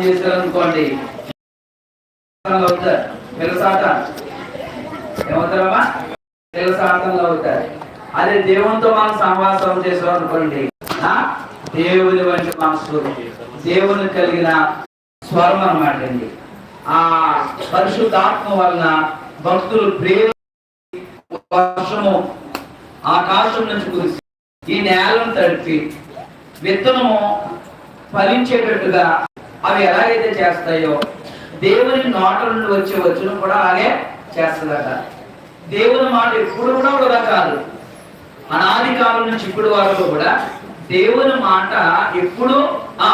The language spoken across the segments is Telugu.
చేశారనుకోండి అవుతారు. తెలుసాట ఏమవుతారమ్మా? తెలుసాటంలో అవుతారు. అదే దేవునితో మనం సంవాసం చేసాం అనుకోండి. దేవుని వంటి మనసు దేవుని కలిగిన స్వరం అనమాట అండి ఆ పరిశుద్ధాత్మ వలన భక్తులు ప్రేమ వర్షము ఆకాశం నుంచి కురిసి ఈ నేలను తడిపి విత్తనము ఫలించేటట్టుగా అవి ఎలాగైతే చేస్తాయో దేవుని నోట నుండి వచ్చే వచ్చిన కూడా అలాగే చేస్తుందట. దేవుని మాట ఎప్పుడు కూడా వృధా కాదు. అనాది కాలం నుంచి ఇప్పుడు వరకు కూడా దేవుని మాట ఎప్పుడు ఆ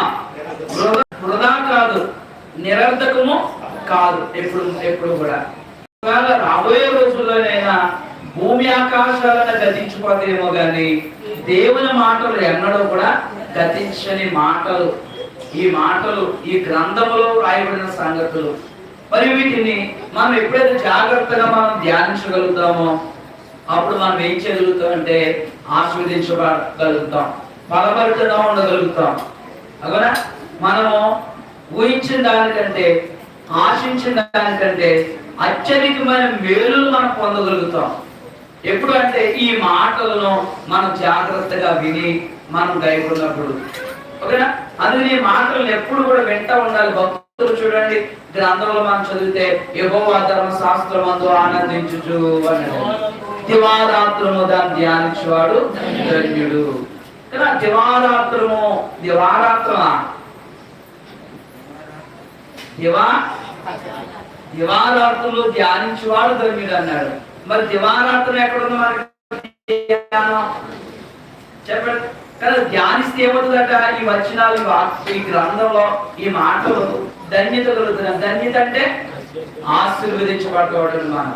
వృధా కాదు నిరర్ధకము కాదు ఎప్పుడు ఎప్పుడు కూడా. ఒకవేళ రాబోయే రోజుల్లోనైనా భూమి ఆకాశాలను గతించిపోతేమో కానీ దేవుని మాటలు ఎన్నడూ కూడా గతించని మాటలు ఈ మాటలు ఈ గ్రంథములో రాయబడిన సంగతులు. మరి వీటిని మనం ఎప్పుడైతే జాగ్రత్తగా మనం ధ్యానించగలుగుతామో అప్పుడు మనం ఏం చేయగలుగుతాం అంటే ఆస్వాదించగలుగుతాం బలపరితగా ఉండగలుగుతాం. అవునా? మనము ఊహించిన దానికంటే ఆశించిన దానికంటే అత్యధికమైన మేలులు మనం పొందగలుగుతాం. ఎప్పుడు అంటే ఈ మాటలను మనం జాగ్రత్తగా విని మనం గైకున్నప్పుడు. ఓకేనా? అందుకని ఈ మాటలను ఎప్పుడు కూడా వింటా ఉండాలి. భక్తులు చూడండి గ్రంథంలో మనం చదివితే యెహోవా ధర్మ శాస్త్రం అందు ఆనందించుచు అన్నాడు. దివారాత్రము దాన్ని ధ్యానించేవాడు ధన్యుడు. కదా దివారాత్రము దివారాత్రమా? దివా? దివారాత్రులు ధ్యానించేవాడు ధన్యుడు అన్నాడు. మరి దివారాత్రం ఎక్కడ ఉంది మనకి? చెప్పండి. కానీ ధ్యానిస్తే ఏమవుతుందట? ఈ వచనాలు ఈ గ్రంథంలో ఈ మాటలు ధన్యత కలుగుతున్నాయి. ధన్యత అంటే ఆశీర్వదించబడుకోవడం మనం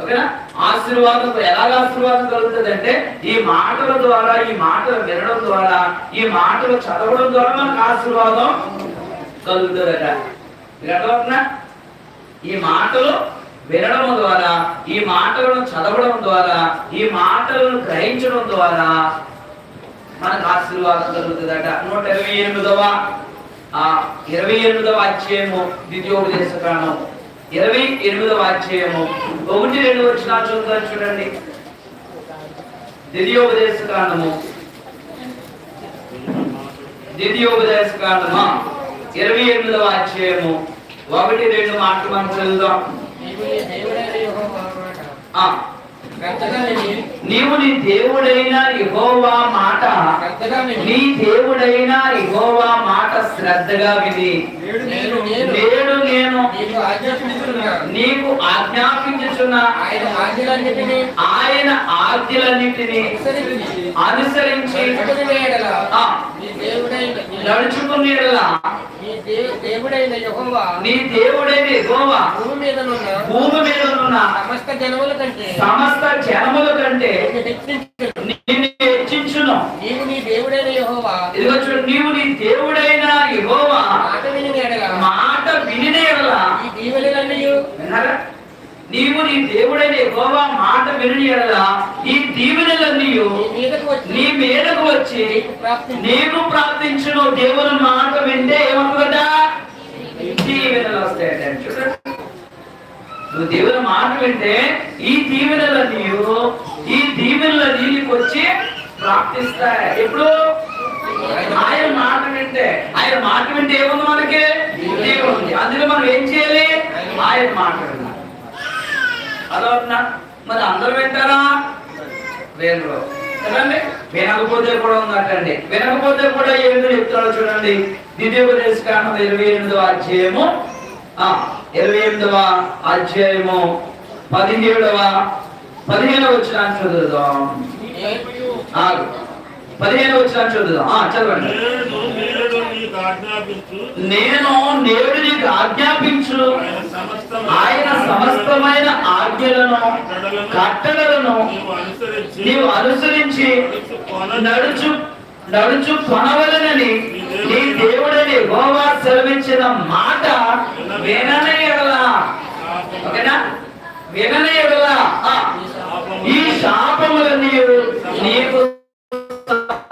ఓకేనా? ఆశీర్వాదం ఎలాగ ఆశీర్వాదం కలుగుతుంది అంటే ఈ మాటల ద్వారా ఈ మాటలు వినడం ద్వారా ఈ మాటలు చదవడం ద్వారా మనకు ఆశీర్వాదం కలుగుతుందట. మీకు ఈ మాటలు వినడం ద్వారా ఈ మాటలను చదవడం ద్వారా ఈ మాటలను గ్రహించడం ద్వారా మనకు ఆశీర్వాదం కలుగుతుందట నూట ఇరవై ఎనిమిదవ ఆ ఇరవై ఎనిమిదవ అధ్యాయము ద్వితీయోపదేశ కాలం ఇరవై ఎనిమిదవ అధ్యాయము. ఒకటి రెండు వచ్చిన చూద్దాం చూడండి. ద్వితీయోపదేశ కాలము ద్వితీయోపదేశ కాలమా ఇరవై ఎనిమిదవ అధ్యాయము. ఒకటి రెండు మాటలు మనం చదువుదాం. నీవు. నీ దేవుడైన యెహోవా మాట నీ దేవుడైన యెహోవా మాట శ్రద్ధగా విని నీ దేవుడైన యెహోవా మాట శ్రద్ధగా విని నేడు నేను నీకు ఆజ్ఞాపించుచున్నా ఆయన ఆజ్ఞలన్నిటినీ అనుసరించి నడుచుకుని నీ దేవుడైన యెహోవా. నీ దేవుడైన యెహోవా. భూమి మీద సమస్త జనముల కంటే సమస్త జనముల కంటే నిన్ను హెచ్చించును. నీవు నీ దేవుడైన యెహోవా. ఇదిగో చూడు నీవు నీ దేవుడైన యెహోవా. మాట విని ఎడల మాట వినినేలా ఈ దీవెనలన్నీయు. విన్నారా? నీవు నీ దేవుడైన యెహోవా మాట వినినేలా ఈ నీ మీదకు వచ్చి. నీ మీదకు వచ్చి నీకు ప్రాప్తి. నీకు ప్రార్థించును దేవుని మాట వింటే ఏమవుతుందట దీవెనలు వస్తాయట. చూడండి నువ్వు దేవుని మాట వింటే ఈ దీవెనలన్నీ ఈ దీవెనలన్నీ నీకు వచ్చి ప్రాప్తిస్తాయి. ఎప్పుడు? ఆయన మాట వింటే. ఆయన మాట వింటే ఏముంది మనకి? ఉంది అందులో మనం ఏం చేయాలి? ఆయన మాట వినాలి. అలా ఉన్నా మరి అందరూ వింటారా? వేరు కదండి? వినకపోతే కూడా ఉందంటండి. వినకపోతే కూడా ఏమిటో చెప్తాడో చూడండి. ద్వితీయోపదేశ కారణం ఇరవై ఎనిమిదవ అధ్యాయము. ఆ ఇరవై ఎనిమిదవ అధ్యాయము పదిహేడవ పదిహేనవ వచ్చిన చదువుదాం. ఆగు పదిహేను వచ్చిన చదువుదాం. చదవండి. నేను నేడు నీకు ఆజ్ఞాపించు. ఆయన సమస్తమైన ఆజ్ఞలను కట్టడలను నీవు అనుసరించి నడుచు నడుచు కొనవలనని నీ దేవుడని గోవా సెలవించిన మాట విననే ఓకేనా? విననే ఈ ఆ, నీవు నీకు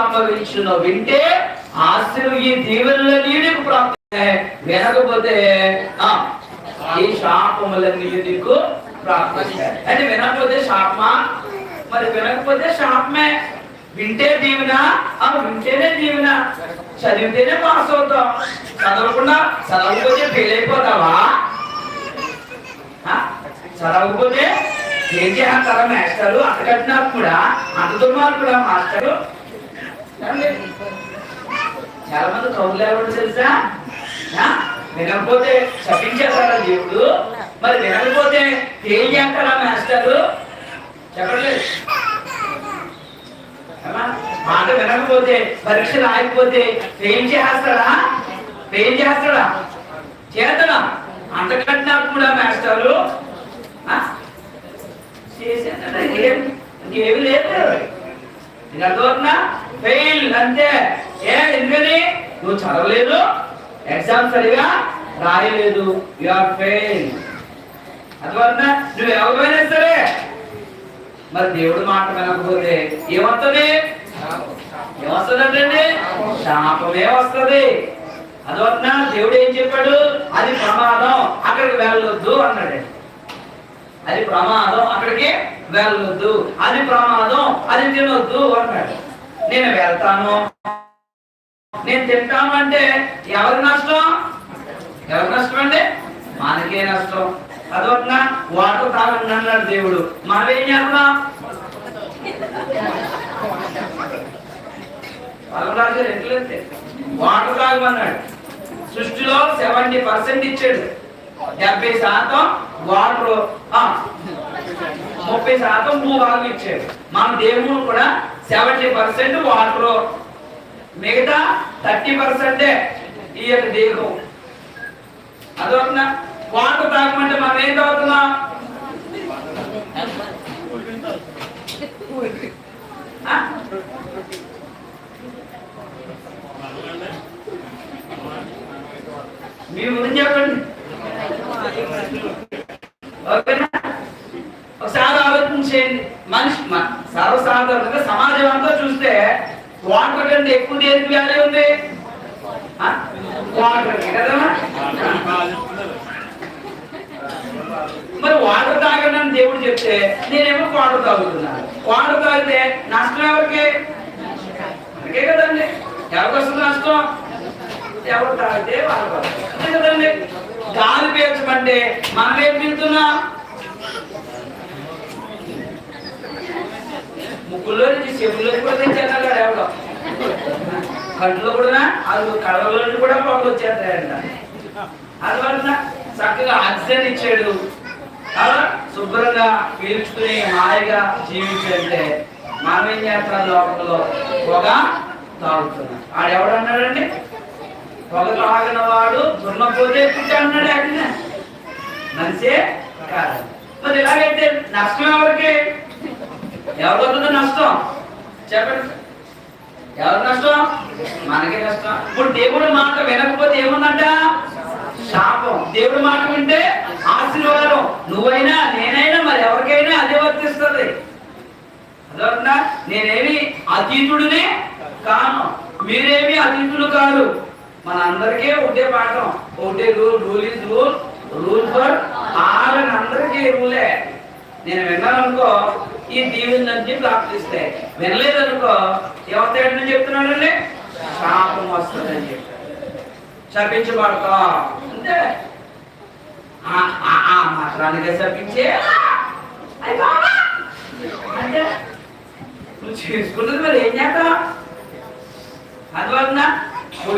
సంభవించును. వింటే ఆస్తులు ఈ దీవెనలన్నీ నీకు ప్రాప్తి వినకపోతే ఈ శాపములన్నీ నీకు ప్రాప్తిస్తాయి. అంటే వినకపోతే శాపమా? మరి వినకపోతే శాపమే. వింటే దీవెన ఆ వింటేనే దీవెన. చదివితేనే పాస్ అవుతాం చదవకుండా చదవకపోతే ఫెయిల్ అయిపోతావా? చదవకపోతే ఏం చేస్తారా మేస్తారు అంత కట్టినా కూడా అంత దుర్మార్గుడా మాస్టరు. చాలా మంది కౌలు ఎవరు తెలుసా? వినకపోతే శపించేస్తారా దేవుడు? మరి వినకపోతే ఏం చేస్తారా మాస్టరు? చెప్పలేదు మాట వినకపోతే పరీక్ష రాయకపోతే ఏం చేస్తాడా ఏం చేస్తాడా చేతడా అంతకన్నా కూడా మాస్టరు. ఆ? ఇంకేమి లేదు. నీకు అర్థమవుతుందా ఫెయిల్ అంతే. ఏ ఎందుకని? నువ్వు చదవలేదు. ఎగ్జామ్ సరిగా రాయలేదు. యు ఆర్ ఫెయిల్ అర్థమవుతుందా? నువ్వు ఎవరిమైనా సరే మరి దేవుడు మాట వినకపోతే ఏమవుతుంది ఏమొస్తుందంటే శాపమే వస్తుంది. అందువలన దేవుడు ఏం చెప్పాడు? అది ప్రమాదం. అక్కడికి వెళ్ళొద్దు అన్నాడు అది ప్రమాదం అక్కడికి వెళ్ళొద్దు. అది ప్రమాదం అది తినొద్దు అన్నాడు నేను వెళ్తాను. నేను తింటాను అంటే ఎవరి నష్టం? ఎవరి నష్టం అండి? మనకే నష్టం. అదొకనా? వాటర్ తాగండి అన్నాడు దేవుడు. మనం ఏం చేస్తున్నాం పలవరాజు ఎట్లయితే వాటర్ తాగమన్నాడు. సృష్టిలో సెవెంటీ పర్సెంట్ ఇచ్చాడు. డెబ్బై శాతం వాటర్ ముప్పై శాతం భూభాగం ఇచ్చాడు మన దేవుడు కూడా సెవెంటీ పర్సెంట్ వాటర్ మిగతా థర్టీ పర్సెంటే ఈ యొక్క దేహం అదొకనా వాటర్ తాగమంటే మనం ఏం తాగుతున్నాం? మీ గురించి చెప్పండి. ఓకేనా ఒకసారి ఆలోచించేయండి మనిషి సర్వసాధారణంగా సమాజం అంతా చూస్తే వాటర్ కంటే ఎక్కువ దేనికి వాల్యూ ఉంది వాటర్ కదా మరి వాటర్ తాగండి అని దేవుడు చెప్తే నేనేమో వాటర్ తాగుతున్నాను వాటర్ తాగితే నష్టం ఎవరికి అందుకే కదండి ఎవరికి వస్తుంది నష్టం ఎవరు తాగితే వాళ్ళు పడతారు. అంతే కదండి గాలి పీల్చమంటే మనం ఏం పీలుతున్నాం? ముక్కుల్లో నుంచి చెవుల్లో కూడా తెచ్చేస్తాడు ఎవడో. కళ్ళలో కూడా అది కళ్ళలో కూడా పొగలు వచ్చేస్తాయంట. అందువలన చక్కగా ఆక్సిజన్ ఇచ్చాడు. శుభ్రంగా పీల్చుకుని హాయిగా జీవించంటే మనం ఏం చేస్తాం లోపల? పొగ తాగుతున్నాం. ఆడెవడన్నాడండి? పొగ తాగిన వాడు దున్నపోతే అన్నాడు ఆయన మనిషే కాదు. మరి ఇలాగైతే నష్టం ఎవరికి? ఎవరికి నష్టం? చెప్పండి. ఎవరి నష్టం? మనకే నష్టం. ఇప్పుడు దేవుడి మాట వినకపోతే ఏముందంట? శాపం. దేవుడి మాట వింటే ఆశీర్వాదం. నువ్వైనా నేనైనా మరి ఎవరికైనా అదే వర్తిస్తుంది. అదొకనా నేనేమి అతీతుడినే కాను. మీరేమి అతీతులు కాదు. మన అందరికీ ఒకటే పాఠం ఒకటే rule rule is rule rule for all అని అందరికీ రూలే నేను విన్నాను అనుకో ఈ దీవెనన్నీ ప్రాప్తిస్తాయి వినలేదనుకో ఎవరిని చెప్తున్నాడండి? శాపం వస్తుందని చెప్పి శపించబడతా. అంతే. ఆ- మాత్రానికే శపించే. అంటే నువ్వు చేసుకున్నది మరి ఏం చేస్తావు? అందువలన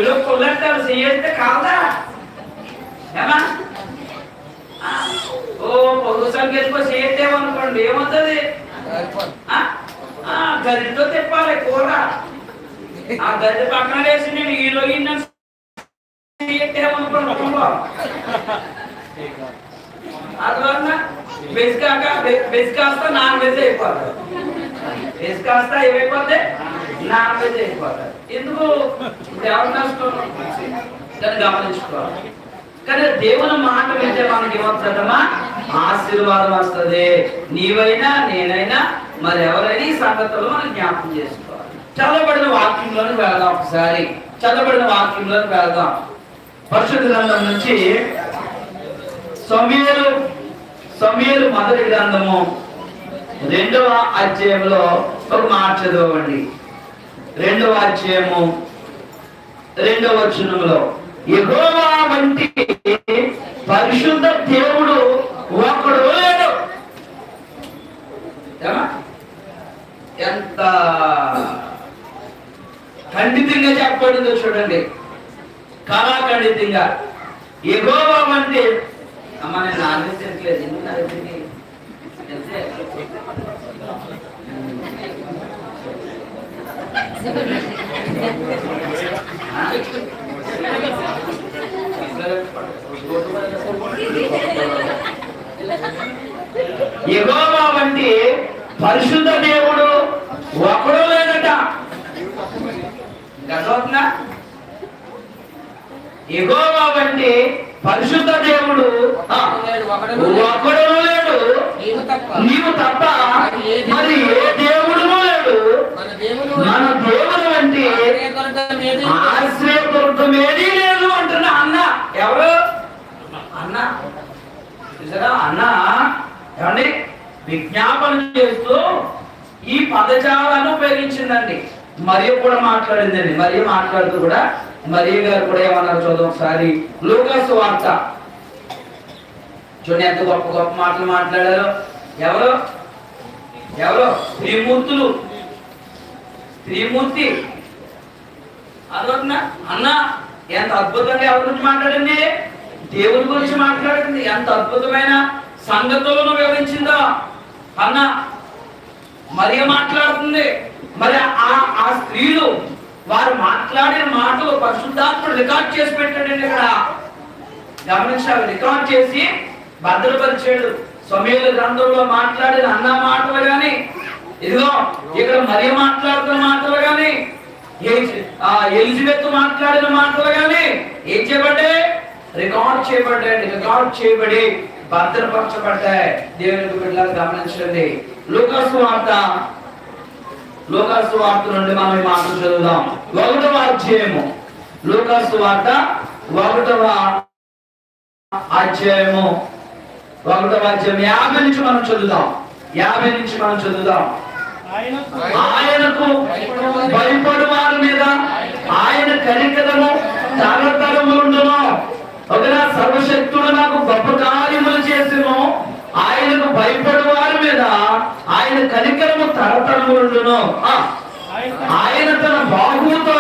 పొయ్యిలో పొల్లట్టాలు చేస్తే కాదా ఏమా ఆ, ఓ పొరుగు సంఖ్యకు చేద్దామనుకోండి ఏమవుతుంది ఆ? ఆ, గదితో తిప్పాలి కూర ఆ గది పక్కన వేసి నేను ఈలో ఇన్న చేద్దామనుకోండి కుటుంబం అందువలన వెజ్ కాక వెజ్ కాస్త నాన్ వెజ్ అయిపోతుంది వెజ్ కాస్త ఏమైపోతే నాన్ వెజ్ అయిపోతుంది ఎందుకు? ఇప్పుడు నష్టం దాన్ని గమనించుకోవాలి. కానీ దేవుని మాట వింటే మనకి ఏమవుతుందమ్మా? ఆశీర్వాదం వస్తుంది. నీవైనా నేనైనా మరి ఎవరైనా ఈ సంగతులు మనం జ్ఞాపకం చేసుకోవాలి. చదవబడిన వాక్యంలోని వెళదాం ఒకసారి. చదవబడిన వాక్యంలోని వెళదాం. పరిశుద్ధ గ్రంథం నుంచి సమయలు సమయలు మొదటి గ్రంథము రెండవ అధ్యాయంలో ఒక మాట చదవండి రెండవ అధ్యాయము రెండవ వచనంలో ఎగోవా వంటి పరిశుద్ధ దేవుడు ఒకడు లేడు. ఎంత ఖండితంగా చెప్పబడిందో చూడండి. కళాఖండితంగా ఎగోవా వంటి అమ్మ నేను ఆలోచించలేదు ఎందుకు నా దగ్గరికి వెళ్తే? ఆ? యెహోవా వంటి పరిశుద్ధ దేవుడు ఒకడు లేదట యెహోవా వంటి పరిశుద్ధ దేవుడు ఒకడు లేడు నీవు తప్ప. మరి ఏ మన దేవుడు అంటే దేవుడు ఆశ్రయదుర్గం ఏదీ లేదు. ఆశ్రయదుర్గం అంటున్నా అన్న. ఎవరు? అన్న. చూసారా? అన్న ఏమండి? విజ్ఞాపన చేస్తూ ఈ పదజాలను ఉపయోగించిందండి. మరియు కూడా మాట్లాడిందండి. మరియు మాట్లాడుతూ కూడా మరియు గారు కూడా ఏమన్నారు చూద్దాం ఒకసారి. లూకాసు వార్త. చూడండి ఎంత గొప్ప గొప్ప మాటలు మాట్లాడారు. ఎవరు? ఎవరు? త్రిమూర్తులు. శ్రీమూర్తి. అదొకనా అన్న ఎంత అద్భుతంగా ఎవరి గురించి మాట్లాడండి దేవుని గురించి మాట్లాడింది. ఎంత అద్భుతమైన సంగతులను వివరించిందో. అన్న మరి మాట్లాడుతుంది. మరి ఆ ఆ స్త్రీలు వారు మాట్లాడిన మాటలు పరిశుద్ధాత్ముడు రికార్డ్ చేసి పెట్టాడండి ఇక్కడ. గమనించాలి రికార్డ్ చేసి భద్రపరిచాడు. సమయాల గ్రంథంలో మాట్లాడిన అన్న మాటలు కానీ ఇదిగో ఇక్కడ మరి మాట్లాడుతున్న మాటలు కానీ ఆ ఎలిజబెత్ మాట్లాడిన మాటలు కానీ ఏం చేయబడ్డాయి? రికార్డ్ చేయబడ్డాయి రికార్డ్ చేయబడి భద్రపరచబడ్డాయి. దేవునికి బిడ్డలు గమనించండి. లూకాసు వార్త లోకాసు వార్త నుండి మనం ఈ మాటలు చదువుదాం. ఒకటవ అధ్యాయము. లోకాసు వార్త ఒకటవ అధ్యాయము. ఒకటవ అధ్యాయం యాభై నుంచి మనం చదువుదాం. యాభై నుంచి మనం చదువుదాం. ఆయనకు భయపడు వారి మీద ఆయన కనికరము తరతరములుండును ఒకనా సర్వశక్తుడు నాకు గొప్ప కార్యములు చేసిను ఆయనకు భయపడు వారి మీద ఆయన కనికరము తరతరములుండును. ఆయన తన బాహువుతో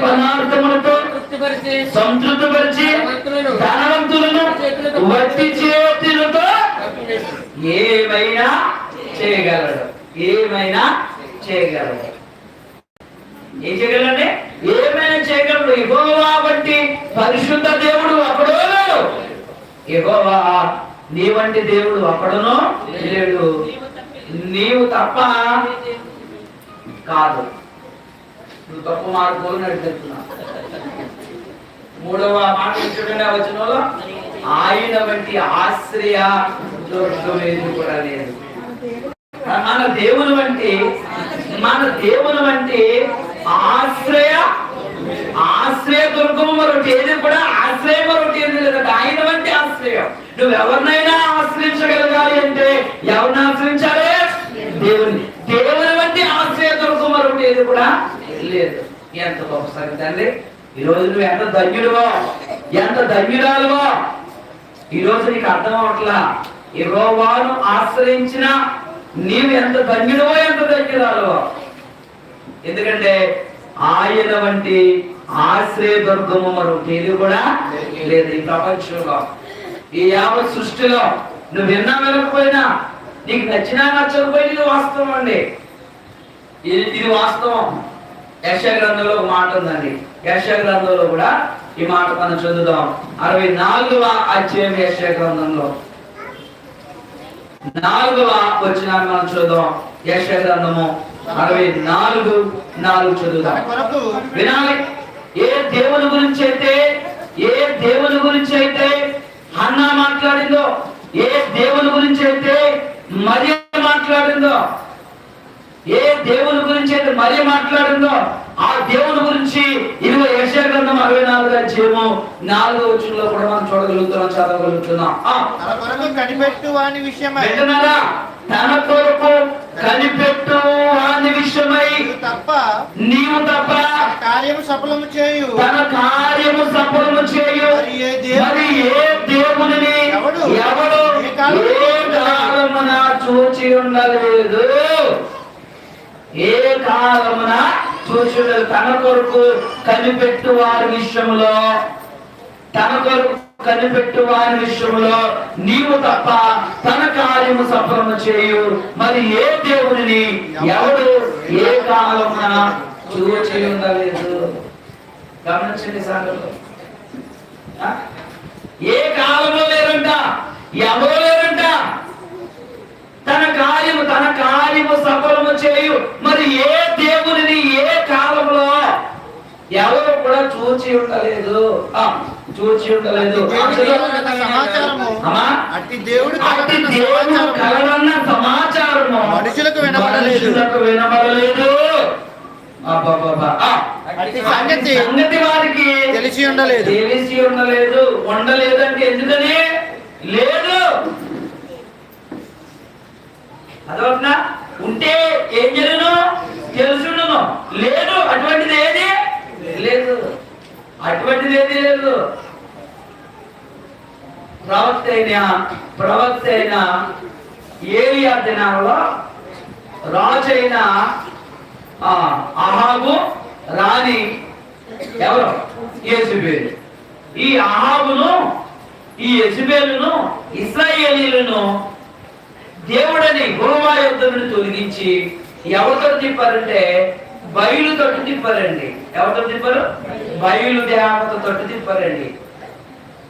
పదార్థములతో తృప్తిపరిచి సంతృప్తిపరిచి ధనవంతులను వట్టి చేతులతో తప్పివేసి ఏమైనా చేయగలడు. ఏమైనా చేయగలడు. ఏం చేయగలండి? ఏమైనా చేయగలడు. యెహోవా వంటి పరిశుద్ధ దేవుడు ఒకడో లేడు. యెహోవా నీ వంటి దేవుడు ఒకడునో లేడు. నీవు తప్ప కాదు. నువ్వు తప్పు మార్పులు నడిపిస్తున్నా మూడవ మాట చూడండి వచ్చిన ఆయన వంటి ఆశ్రయ దుర్గం కూడా లేదు. మన దేవుని వంటి మన దేవుని వంటి ఆశ్రయ ఆశ్రయ దుర్గము మరొకటి ఏది కూడా ఆశ్రయం మరొకటి ఏది లేదంటే ఆయన వంటి ఆశ్రయం. నువ్వు ఎవరినైనా ఆశ్రయించగలగాలి అంటే ఎవరిని ఆశ్రయించాలి? దేవుని. దేవుని వంటి ఆశ్రయ దుర్గం మరొకటి ఏది కూడా లేదు. ఎంత గొప్ప సంగతి అండి ఈ రోజు నువ్వు ఎంత ధన్యుడువో ఎంత ధన్యురాలువో ఈ రోజు నీకు అర్థం అవట్లా యెహోవాను ఆశ్రయించిన నీవు ఎంత ధన్యుడవో ఎంత ధన్యురాలువో. ఎందుకంటే ఆయన వంటి ఆశ్రయ దుర్గము మరొకటి కూడా లేదు ఈ ప్రపంచంలో. ఈ యావత్ సృష్టిలో నువ్వు విన్నా వినకపోయినా నీకు నచ్చినా నచ్చకపోయినా ఇది వాస్తవం అండి. ఇది వాస్తవం. యశ గ్రంథంలో ఒక మాట ఉందండి. యశ గ్రంథంలో కూడా ఈ మాట మనం చదువుదాం. అరవై నాలుగవ అధ్యాయం యశ గ్రంథంలో నాలుగవ వచనాన్ని మనం చూద్దాం యశ గ్రంథము అరవై నాలుగు నాలుగు చదువుదాం. వినాలి. ఏ దేవుని గురించి అయితే ఏ దేవుని గురించి అయితే హన్నా మాట్లాడిందో ఏ దేవుని గురించి అయితే మరియ మాట్లాడిందో ఏ దేవుని గురించి అయితే మరియ మాట్లాడిందో ఆ దేవుని గురించి ఇరవై యశ గ్రంథం అరవై నాలుగు అధ్యాయము నాలుగో వచ్చంలో కూడా మనం చూడగలుగుతున్నాం చదవగలుగుతున్నాం. ఆ, తన కొరకు కనిపెట్టు వాని విషయమై. తన కొరకు కనిపెట్టు అనే విషయమై. తప్ప నీవు తప్ప కార్యము సఫలము చేయు. తన కార్యము సఫలము చేయు. మరి ఏ దేవుని- మరి ఎవడు? ఏ కాలమున చూచి ఉండలేదు. ఏ కాలమున చూచుడు తన కొరకు కనిపెట్టు వారి విషయంలో తన కొరకు కనిపెట్టు వారి విషయంలో నీవు తప్ప తన కార్యము సఫలము చేయు. మరి ఏ దేవుడిని ఎవడు ఏ కాలమున చూచి ఉండలేదు గమనించండి సంగతులు ఏ కాలంలో లేరంట? ఎవరు లేరంట? తన కార్యము తన కార్యము సఫలము చేయు. మరి ఏ దేవునిని ఏ కాలంలో ఎవరు కూడా చూచి ఉండలేదు? చూచి ఉండలేదు. అట్టి దేవుడు కలవన్న సమాచారము. మనుషులకు వినబడలేదు. మనుషులకు వినబడలేదు. సంగతి సంగతి వారికి తెలిసి ఉండలేదు. తెలిసి ఉండలేదు. ఉండలేదు అంటే ఎందుకని? లేదు. అదొకనా ఉంటే ఏం జరుగును? తెలుసుండును. లేదు అటువంటిది ఏది? లేదు. అటువంటిది ఏది లేదు? ప్రవక్త అయినా ప్రవక్త అయినా ఏలియా దినాలలో రాజు అయిన ఆ, అహాబు రాణి ఎవరు? యేసుబేలు ఈ అహాబును ఈ యజుబేలును ఇస్రాయేలీలను దేవుడని గోవా యుద్ధమును తొలగించి ఎవరితో తిప్పారంటే బయలు తొట్టు తిప్పారండి. ఎవరితో తిప్పారు? బయలు దేవత తొట్టు తిప్పారండి.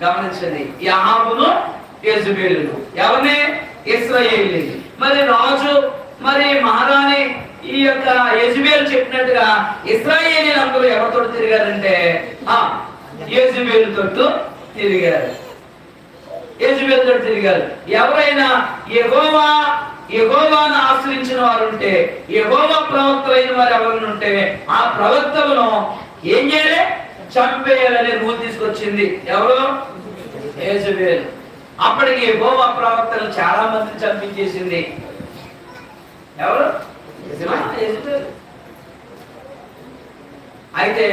గమనించండి. యాహాబును యజుబేలును. ఎవరిని? ఇస్రాయేలు మరి రాజు మరి మహారాణి ఈ యొక్క యజుబేలు చెప్పినట్టుగా ఇస్రాయేలీ అందరూ ఎవరితో తిరిగారంటే ఆ యజుబేలు తొట్టు తిరిగారు. యజబేలు తిరిగారు. ఎవరైనా ఎగోవా ఎగోవాను ఆశ్రయించిన వారు ఉంటే యెహోవా ప్రవక్తలైన వారు ఎవరైనా ఉంటే ఆ ప్రవక్తలను ఏం చేయాలి? చంపేయాలనే రూల్ తీసుకొచ్చింది. ఎవరు? యెజబేలు అప్పటికి యెహోవా ప్రవక్తలు చాలా మంది చంపించేసింది. ఎవరు? అయితే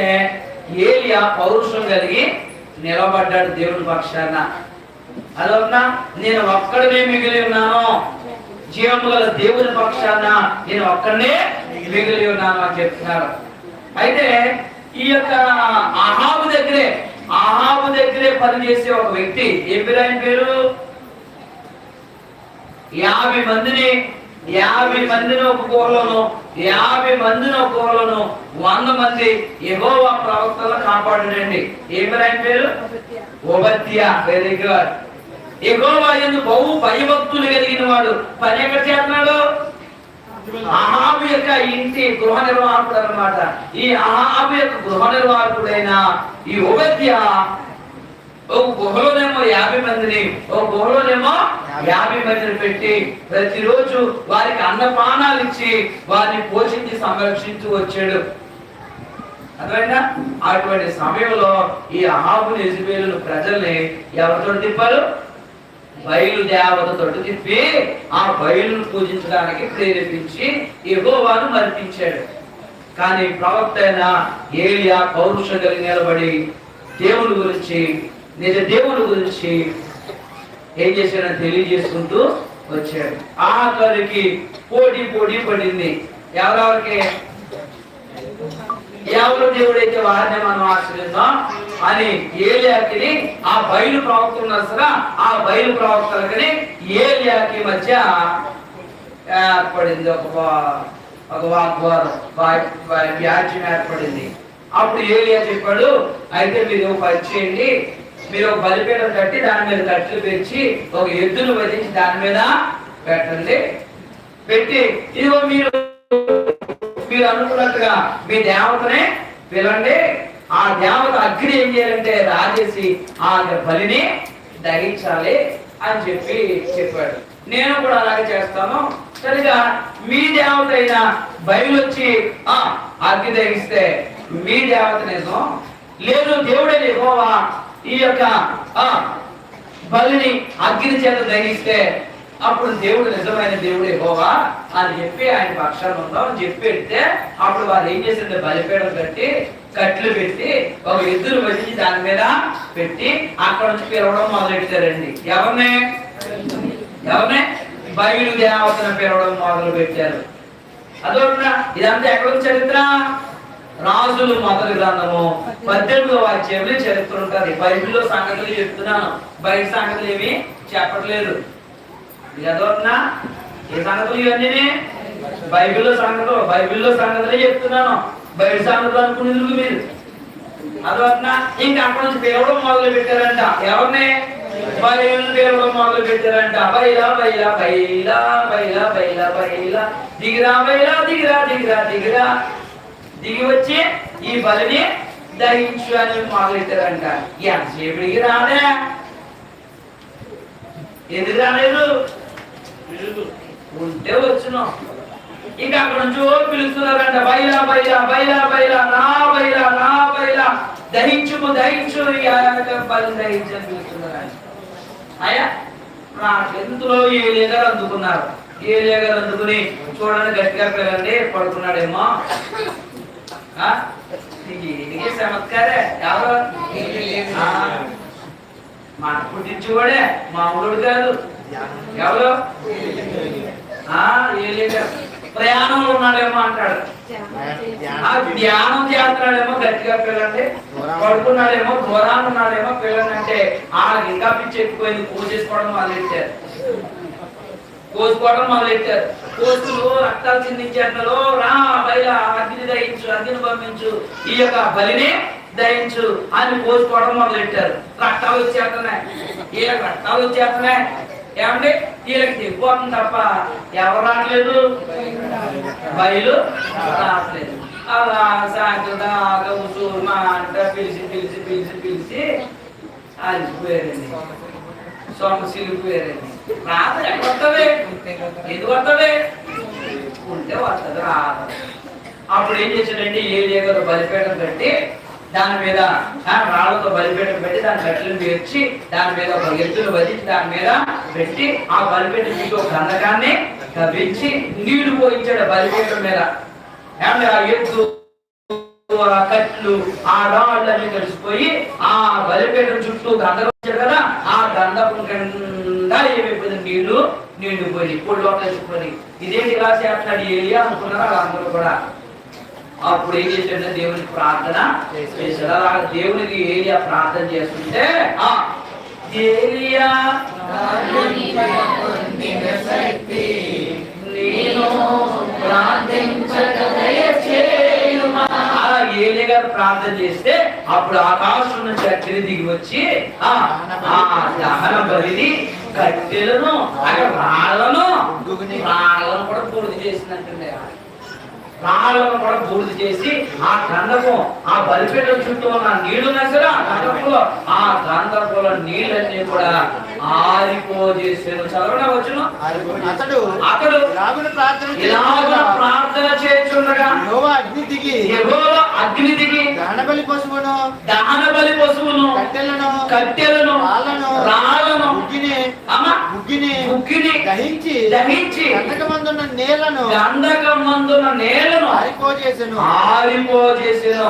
ఏలియా పౌరుషం కలిగి నిలబడ్డాడు దేవుని పక్షాన. అదొన్న నేను ఒక్కడనే మిగిలి ఉన్నాను. జీవము గల దేవుని పక్షాన నేను ఒక్కడనే మిగిలి ఉన్నాను అని చెప్తున్నారు. అయితే ఈ యొక్క అహాబు దగ్గరే అహాబు దగ్గరే పనిచేసే ఒక వ్యక్తి ఏం పేరు? ఆయన పేరు? యాభై మందిని యాభై మందిని ఒక కూరలోను యాభై మందిని ఒక కూరలోను వంద మంది ఎగోవా ప్రవక్తలు కాపాడండి. ఏమి ఆయన పేరు? ఓబత్య వెరీ గుడ్ ఎగోవా ఎందు బహు భయభక్తులు కలిగిన వాడు పని ఎక్కడ చేస్తున్నాడు? అహాబు యొక్క ఇంటి గృహ నిర్వాహకుడు అన్నమాట. ఈ అహాబు యొక్క గృహ నిర్వాహకుడైన ఈ ఉపద్య ఒక గుహలోనేమో యాభై మందిని ఓ గుహలోనేమో యాభై మందిని పెట్టి ప్రతిరోజు వారికి అన్నపానాలు ఇచ్చి వారిని పోషించి సంరక్షించి వచ్చాడు. అర్థమైందా? అటువంటి సమయంలో ఈ అహాబు యజబేలు ప్రజల్ని ఎవరితో తిప్పారు? బయలు దేవతతో తిప్పి ఆ బయలును పూజించడానికి ప్రేరేపించి ఎగోవాను మరిపించాడు. కానీ ప్రవక్త అయిన ఏలియా పౌరుషం కలిగి నిలబడి దేవుని గురించి నిజ దేవుని గురించి ఏం చేశాడని తెలియజేసుకుంటూ వచ్చాడు. ఆఖరికి పోటీ పోటీ పడింది. ఎవరెవరికి? ఎవరు దేవుడైతే వారిని మనం ఆశ్రయిద్దాం అని ఏలియాకిని ఆ బయలు ప్రవక్త ఉన్నారు సరే ఆ బయలు ప్రవక్తలకి ఏలియాకి మధ్య ఏర్పడింది ఒక వా- ఒక వాగ్వాదం వా- వ్యాజ్యం ఏర్పడింది. అప్పుడు ఏలియా చెప్పాడు అయితే మీరు ఒక పని చేయండి మీరు ఒక బలిపీఠం కట్టి దాని మీద కట్టెలు పెంచి ఒక ఎద్దును వధించి దాని మీద పెట్టండి. పెట్టి ఇదిగో మీరు మీరు అనుకున్నట్టుగా మీ దేవతనే పిలండి ఆ దేవత అగ్ని ఏం చేయాలంటే రాజేసి ఆ బలిని దహించాలి అని చెప్పి చెప్పాడు. నేను కూడా అలాగే చేస్తాను. సరిగా మీ దేవత అయినా బయలు వచ్చి ఆ అగ్ని దహిస్తే మీ దేవత నిజం. లేదు దేవుడే యెహోవా ఈ యొక్క ఆ బలిని అగ్ని చేత దహిస్తే అప్పుడు దేవుడు నిజమైన దేవుడు యెహోవా అని చెప్పి ఆయన పక్షాన్ని ఉందాం అని చెప్పి పెడితే అప్పుడు వారు ఏం చేసింది బలిపీడం కట్టి కట్లు పెట్టి ఒక ఎద్దులు వచ్చి దాని మీద పెట్టి అక్కడ నుంచి పిలవడం మొదలెట్టారండి ఎవరినే? ఎవరినే? బయలు దేవతను పిలవడం మొదలు పెట్టారు అదొకటి. ఇదంతా ఎక్కడ చరిత్ర? రాజులు మొదటి గ్రంథము. పద్దెనిమిదో వాక్యంలో చరిత్ర ఉంటుంది. బైబిల్లో సంగతులు చెప్తున్నాను. బయట సంగతులు ఏమి చెప్పట్లేదు. ఎదోనా ఏ సంగతులు ఇవన్నీ బైబిల్లో సంగతులు బైబిల్లో సంగతులే చెప్తున్నాను. బయట సంగతులు అనుకునేందుకు మీరు అదొకనా ఇంకా అక్కడ నుంచి పిలవడం మొదలు పెట్టారంట. ఎవరిని? బయలు పిలవడం మొదలు పెట్టారంట. బైలా బైలా బైలా బైలా బైలా బైలా. దిగిరా బైలా దిగిరా దిగిరా దిగిరా. దిగి వచ్చి ఈ బలిని దహించు అని మొదలెట్టారంట ఎంతసేపటికి రాదే ఎందుకు రాలేదు? ఉంటే వచ్చును. ఇంకా అక్కడ నుంచి పిలుస్తున్నారంట బయలా బయలా బయలా బయలా నా బయలా నా బయలా దహించుము దహించు బలి దహించని పిలుస్తున్నారంట. అయ్యా మా ఎందులో ఏలియా గారు అందుకున్నారు? ఏ గారు అందుకుని చూడండి గట్టిగా పిల్లండి పడుకున్నాడేమో. ఆ? చమత్కారే? మా ఆ. మాట మా ఊరుడు కాదు. ఎవరు? ఆ ప్రయాణంలో ఉన్నాడేమో అంటాడు. ఆ ధ్యానం చేస్తున్నాడేమో గట్టిగా పిల్లండి పడుకున్నాడేమో దూరాన్ని ఉన్నాడేమో పిల్లనంటే ఆ ఇంకా పిచ్చి ఎక్కిపోయింది పూజ చేసుకోవడం మొదలెట్టారు. కోసుకోవడం మొదలెట్టారు. కోసులు రక్తాలు చిందించేస్తున్నారు రా బయట అగ్ని దహించు అగ్ని పంపించు ఈ యొక్క బలిని దహించు అని కోసుకోవడం మొదలెట్టారు. రక్తాలు వచ్చేస్తున్నాయి. ఏ రక్తాలు వచ్చేస్తున్నాయి? ఏమండి? వీళ్ళకి తెగిపోతుంది తప్ప ఎవరు రావట్లేదు. బయలు రావట్లేదు. అలా సాయంత్రం దాకా ఉసూరు మా అంట పిలిచి పిలిచి పిలిచి పిలిచి అలిసిపోయారండి సొమ్మ సిలిపోయారండి రాదు ఎక్కడ వస్తుంది ఎందుకు వస్తుంది ఉంటే వస్తుంది రాదు. అప్పుడు ఏం చేశాడండి ఏ గారు బలిపేటం కట్టి దాని మీద రాళ్ళతో బలిపేటం పెట్టి దాని కట్టెలను పేర్చి దాని మీద ఒక ఎత్తులు వదిలి దాని మీద పెట్టి ఆ బలిపేట చుట్టూ గంధకాన్ని తవ్వించి నీళ్ళు పోయించాడు బలిపేట మీద. ఏమంటే ఆ ఎద్దు ఆ కట్లు ఆ రాళ్ళన్నీ కలిసిపోయి ఆ బలిపేట చుట్టూ గంధకం వచ్చాడు కదా ఆ గంధకం కింద ఏమైపోయింది? నీళ్ళు నిండిపోయి ఇప్పుడు కలిసిపోయి ఇదేంటి రాసి చేస్తున్నాడు ఏలియా అనుకున్నారు? వాళ్ళందరూ కూడా. అప్పుడు ఏం చేశాడు దేవునికి ప్రార్థన చేశాడు. అలా దేవునికి ఏలియా ప్రార్థన చేస్తుంటే ఆ నేను ప్రార్థించక దయచేయుమా. గారు ప్రార్థన చేస్తే అప్పుడు ఆకాశం నుంచి అగ్ని దిగి వచ్చి ఆ దహన బలిని కట్టెలను అక్కడ రాళ్ళను రాళ్ళను కూడా పూర్తి చేసిందంటే రాళ్ళను కూడా పూర్తి చేసి ఆ గంధకం ఆ బలిపేట చుట్టూ ఉన్న నీళ్ళు నసరా గంధకంలో ఆ గంధకంలో నీళ్ళన్నీ కూడా ఆరిపోజేసాను చదవడం వచ్చును అతడు అతడు ఇలాగున ప్రార్థన ఇలాగ చేయుచుండగా ప్రార్థన చేస్తుండగా యెహోవా అగ్ని దిగి యెహోవా అగ్ని దిగి దహనబలి పశువును దహన బలి పశువును కట్టెలను కట్టెలను రాళ్ళను రాళ్ళను ముగ్గిని అమ్మ ముగ్గిని ముగ్గిని దహించి దహించి గంధకమందున్న నేలను గంధకం మందున నేలను ఆరిపోజేసెను. ఆరిపోజేసాను.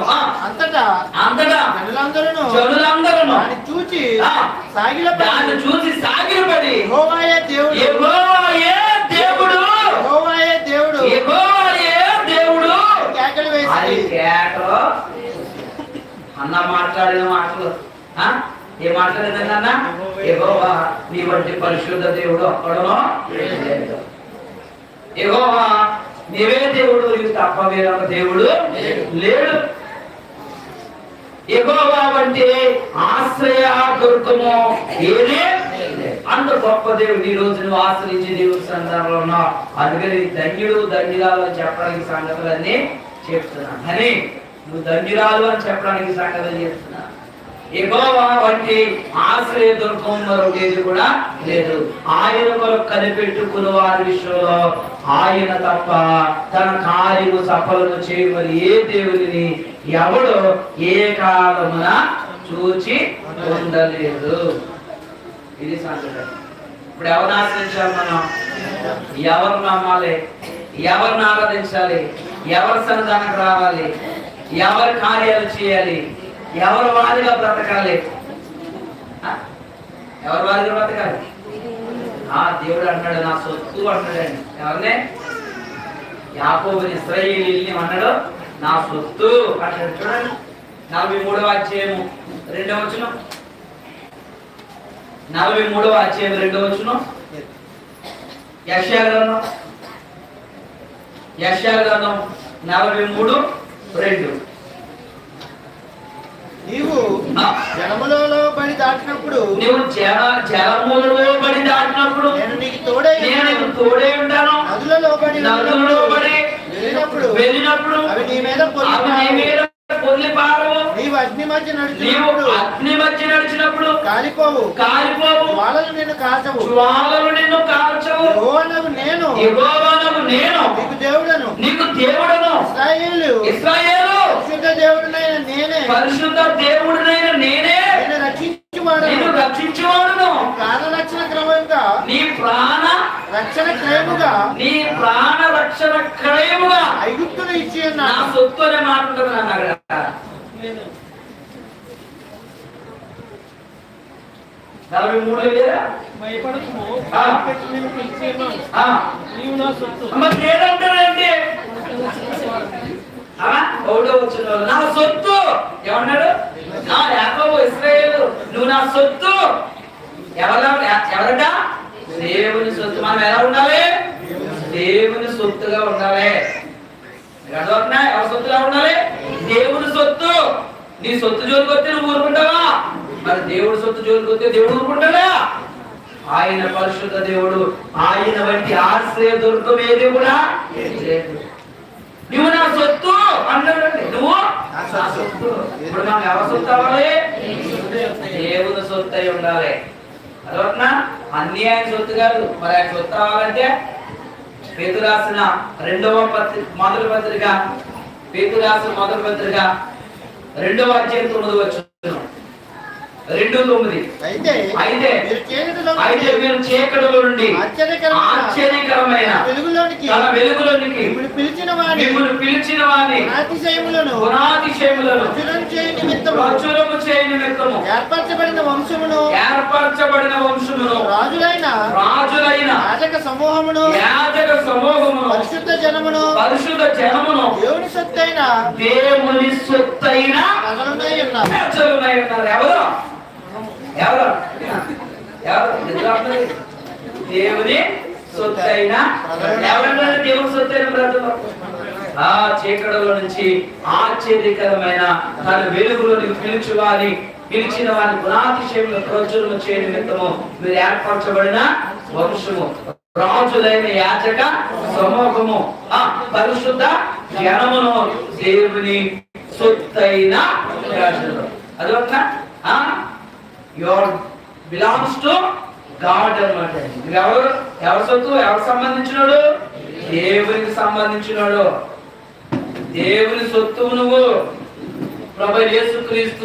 అంతటా అంతటా జనులందరూ జనులందరూ దాన్ని చూచి ఆ, సాగిలపడి దాన్ని చూసి సాగిలపడి యెహోవాయే దేవుడు. యెహోవాయే దేవుడు. యెహోవాయే దేవుడు. యెహోవాయే దేవుడు. కేకలు అది వేసి కేకలో. అన్న మాట్లాడిన మాటలు ఆ? ఏ మాట్లాడింది అన్న? యెహోవా నీ వంటి పరిశుద్ధ దేవుడు అక్కడనో. యెహోవా నీవే దేవుడు నీకు తప్ప వేరొక దేవుడు లేడు. యెహోవా వంటి ఆశ్రయ దుర్గము ఏది అంత గొప్ప దేవుడు. ఈ రోజు నువ్వు ఆశ్రయించే దేవుడి సందర్భంలో ఉన్నావు. అందుకని ధన్యుడు ధన్యురాలు అని చెప్పడానికి సంగతులన్నీ చెప్తున్నా అని నువ్వు ధన్యురాలు అని చెప్పడానికి సంగతులు చెప్తున్నా ఎగోవా వంటి ఆశ్రయ దుర్గం మరొకేది కూడా లేదు. ఆయన కొరకు కనిపెట్టుకున్న వారి విషయంలో ఆయన తప్ప తన కార్యము సఫలము చేయమని ఏ దేవుడిని ఎవడు ఏ కాలమున చూచి ఉండలేదు. ఇది సంగతి. ఇప్పుడు ఎవరిని ఆశ్రయించాలి మనం? ఎవరు నమ్మాలి? ఎవరిని ఆరాధించాలి? ఎవరి సన్నిధానికి రావాలి? ఎవరి కార్యాలు చేయాలి? ఎవరు వారిగా బ్రతకాలి? ఎవరు వారిగా బ్రతకాలి? ఆ దేవుడు అంటాడు నా సొత్తు అంటాడండి ఎవరినే? యాకోబుని ఇస్రాయేలీని అన్నాడు నా సొత్తు అంటాడు చూడండి నలభై మూడవ అధ్యాయము రెండవ వచనం. నలభై మూడవ అధ్యాయం రెండవ వచనం. యెషయా గ్రంథం. యెషయా గ్రంథం నలభై మూడు రెండు. నీవు. జనములలో బడి దాటినప్పుడు నువ్వు జల జలములలో పడి దాటినప్పుడు నేను నీకు తోడై నేను. తోడే ఉంటాను. నదులలో బడి నదులలో పడి వెళ్ళినప్పుడు వెళ్ళినప్పుడు అవి నీ మీద అవి నీ మీద నీవు అగ్ని మధ్య నీవు నడుచున్నప్పుడు అగ్ని మధ్య నడిచినప్పుడు కాలిపోవు. కాలిపోవు. వాళ్ళను నేను కాచవు జ్వాలలు నిన్ను కాల్చవు. యెహోవానగు నేను. యెహోవానగు నేను. నీకు దేవుడను. నీకు దేవుడను. ఇశ్రాయేలు పరిశుద్ధ దేవుడునైన నేనే. పరిశుద్ధ దేవుడినైన నేనే. నేను రక్షించువాడను. నిన్ను రక్షించువాడును. ప్రాణ రక్షణ క్రమంగా నీ ప్రాణ రక్షణ క్రయముగా నీ ప్రాణ రక్షణ క్రయముగా ఐగుప్తులు ఇచ్చి నా ఉన్నాను. సొత్తు అనే మాట ఉంటుంది నాన్న అక్కడ నలభై మూడు లేదంటారండి ఒకటో వచ్చిన నా సొత్తు. ఏమన్నాడు నా యాకోబు ఇస్రాయేలు. నువ్వు నా సొత్తు. ఎవర ఎవరట? దేవుని సొత్తు మనం ఎలా ఉండాలి? దేవుని సొత్తుగా ఉండాలి. అర్థమవుతుందా? ఎవరి సొత్తుగా ఉండాలి? దేవుని సొత్తు. నీ సొత్తు జోలికి వస్తే నువ్వు ఊరుకుంటావా? మరి దేవుడి సొత్తు జోలికి వస్తే దేవుడు ఊరుకుంటాడా? ఆయన పరిశుద్ధ దేవుడు. ఆయన వంటి ఆశ్రయ దుర్గం ఏది కూడా నువ్వు నా సొత్తు అన్నాడండి నువ్వు నా సొత్తు. ఇప్పుడు మనం ఎవరి సొత్తు అవ్వాలి? దేవుని సొత్తు అయి ఉండాలి. అదొకనా అన్ని ఆయన సొత్తు కాదు మరి ఆయన సొత్తు రావాలంటే పేతు రాసిన రెండవ పత్రిక మొదటి పత్రిక పేతు రాసిన మొదటి పత్రిక రెండవ అధ్యాయం తొమ్మిది వచ్చును రెండు తొమ్మిది. అయితే అయితే మీరు చీకటిలో అయితే మీరు చీకటిలో నుండి ఆశ్చర్యకరమైన వెలుగులోనికి తన వెలుగులోనికి మిమ్మల్ని పిలిచిన వాని మిమ్మల్ని పిలిచిన వాని అతిశయములను గుణాతిశయములను చేయ నిమిత్తము ప్రచురము చేయ నిమిత్తము ఏర్పరచబడిన వంశమును ఏర్పరచబడిన వంశమును రాజులైన రాజులైన యాజక సమూహమును యాజక సమూహమును పరిశుద్ధ జనమును పరిశుద్ధ జనమును దేవుని సొత్తైన దేవుని సొత్తైన ప్రజలునై ఉన్నారు. ప్రజలునై ఉన్నారు. ఎవరు? ఎవరు? ఎవరు? దేవుని సొత్తైన. ఎవరన్నారు దేవుని సొత్తైన ప్రజలు ఆ చీకటిలో నుంచి ఆశ్చర్యకరమైన తన వెలుగులోని పిలుచువాని పిలిచిన వారి గుణాతిశయంలో ప్రచురము చేయ నిమిత్తము మీరు ఏర్పరచబడిన వంశము. రాజులైన యాచక సమూహము. ఆ పరిశుద్ధ జనమును దేవుని సొత్తైన ప్రజలు. అదొక యువర్ బిలాంగ్స్ టు గాడ్ అనమాట ఎవరు ఎవరి సొత్తు ఎవరు సంబంధించినాడు? దేవునికి సంబంధించినాడు. దేవుని సొత్తు నువ్వు. ప్రభు యేసుక్రీస్తు